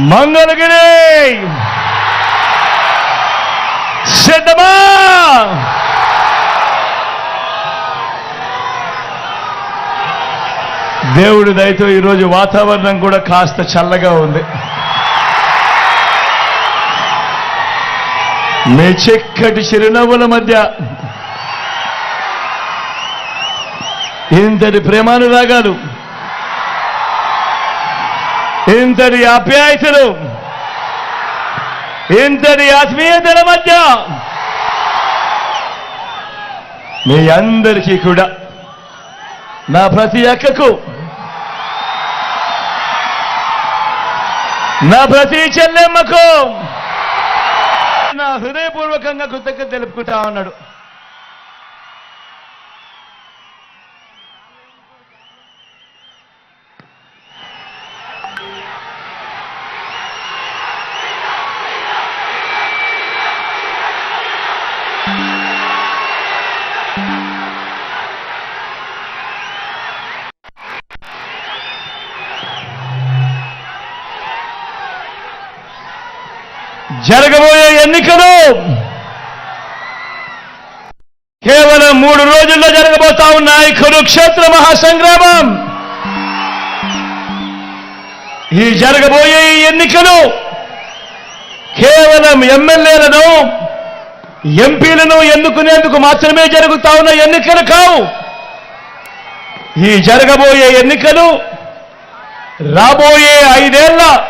మంగళగిరి! సిద్ధమా! దేవుడి దయతో ఈరోజు వాతావరణం కూడా కాస్త చల్లగా ఉంది. మీ చిక్కటి చిరునవ్వుల మధ్య ఇంతటి ప్రేమానురాగాలు ఇంతటి ఆప్యాయతలు ఇంతటి ఆత్మీయతల మధ్య మీ అందరికీ కూడా నా ప్రతి అక్కకు నా ప్రతి చెల్లెమ్మకు నా హృదయపూర్వకంగా కృతజ్ఞత తెలుపుకుంటా ఉన్నాడు. జరగబోయే ఎన్నికలు కేవలం మూడు రోజుల్లో జరగబోతా ఉన్నాయి. కురుక్షేత్ర మహాసంగ్రామం. ఈ జరగబోయే ఈ ఎన్నికలు కేవలం ఎమ్మెల్యేలను ఎంపీలను ఎన్నుకునేందుకు మాత్రమే జరుగుతా ఉన్న ఎన్నికలు కావు. ఈ జరగబోయే ఎన్నికలు రాబోయే ఐదేళ్ళ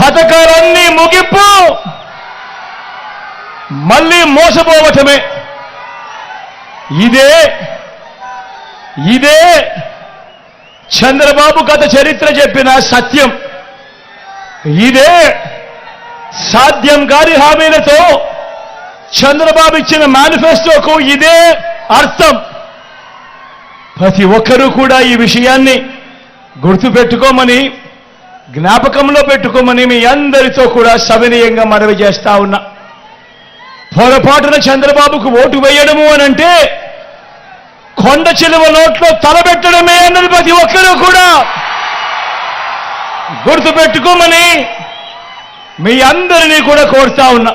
పథకాలన్నీ ముగింపు. మళ్ళీ మోసపోవటమే. ఇదే ఇదే చంద్రబాబు గత చరిత్ర చెప్పిన సత్యం. ఇదే సాధ్యం కాని హామీలతో చంద్రబాబు ఇచ్చిన మేనిఫెస్టోకు ఇదే అర్థం. ప్రతి ఒక్కరూ కూడా ఈ విషయాన్ని గుర్తుపెట్టుకోమని జ్ఞాపకంలో పెట్టుకోమని మీ అందరితో కూడా సవినయంగా మనవి చేస్తా ఉన్నా. పొరపాటున చంద్రబాబుకు ఓటు వేయడము అనంటే కొండ చిలువ నోట్లో తలబెట్టడమే అన్నది ప్రతి ఒక్కరూ కూడా. గుర్తుపెట్టుకోమని మీ అందరినీ కూడా కోరుతా ఉన్నా.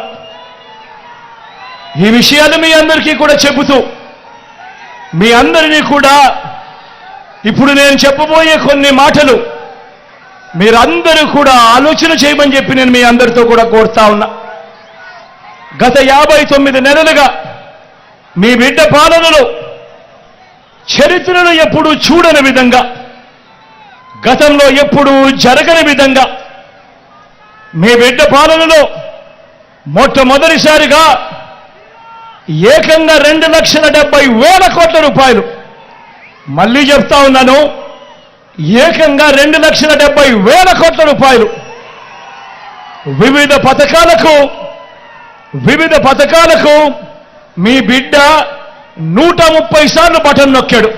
ఈ విషయాలు మీ అందరికీ కూడా చెబుతూ మీ అందరినీ కూడా ఇప్పుడు నేను చెప్పబోయే కొన్ని మాటలు మీరందరూ కూడా ఆలోచన చేయమని చెప్పి నేను మీ అందరితో కూడా కోరుతా ఉన్నా. గత యాభై తొమ్మిది నెలలుగా మీ బిడ్డ పాలనలో చరిత్రను ఎప్పుడూ చూడని విధంగా గతంలో ఎప్పుడూ జరగని విధంగా మీ బిడ్డ పాలనలో మొట్టమొదటిసారిగా ఏకంగా రెండు లక్షల డెబ్బై వేల కోట్ల రూపాయలు. మళ్ళీ చెప్తా ఉన్నాను ఏకంగా రెండు లక్షల డెబ్బై వేల కోట్ల రూపాయలు. వివిధ పథకాలకు వివిధ పథకాలకు మీ బిడ్డ నూట ముప్పై సార్లు బటన్ నొక్కాడు.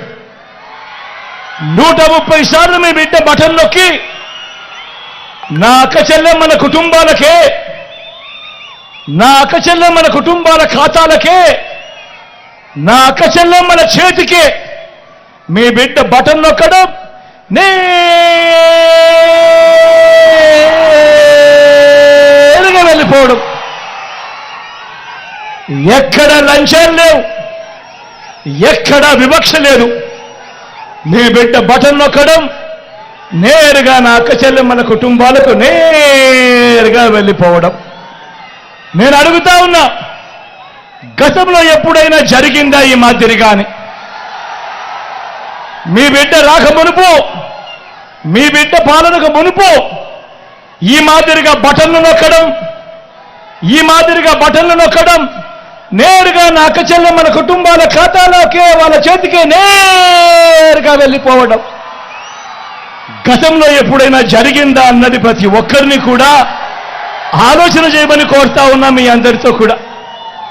నూట ముప్పై సార్లు మీ బిడ్డ బటన్ నొక్కి నా అక్క చెల్లెమ్మల కుటుంబాలకే నా అక్క చెల్లెమ్మల కుటుంబాల ఖాతాలకే నా అక్క చెల్లెమ్మల చేతికే మీ బిడ్డ బటన్ నొక్కడం నేరుగా వెళ్ళిపోవడం. ఎక్కడ లంచాలు లేవు ఎక్కడ వివక్ష లేదు. మీ బిడ్డ బటన్ నొక్కడం నేరుగా నా అక్క చెల్లెమ్మల కుటుంబాలకు నేరుగా వెళ్ళిపోవడం. నేను అడుగుతా ఉన్నా గతంలో ఎప్పుడైనా జరిగిందా ఈ మాదిరిగానే? మీ బిడ్డ రాక మునుపు మీ బిడ్డ పాలనకు మునుపు ఈ మాదిరిగా బటన్లు నొక్కడం ఈ మాదిరిగా బటన్లు నొక్కడం నేరుగా నా అక్క మన కుటుంబాల ఖాతాలోకే వాళ్ళ చేతికే నేరుగా వెళ్ళిపోవడం. గతంలో ఎప్పుడైనా జరిగిందా అన్నది ప్రతి ఒక్కరిని కూడా ఆలోచన చేయమని కోరుతా ఉన్నా మీ అందరితో కూడా.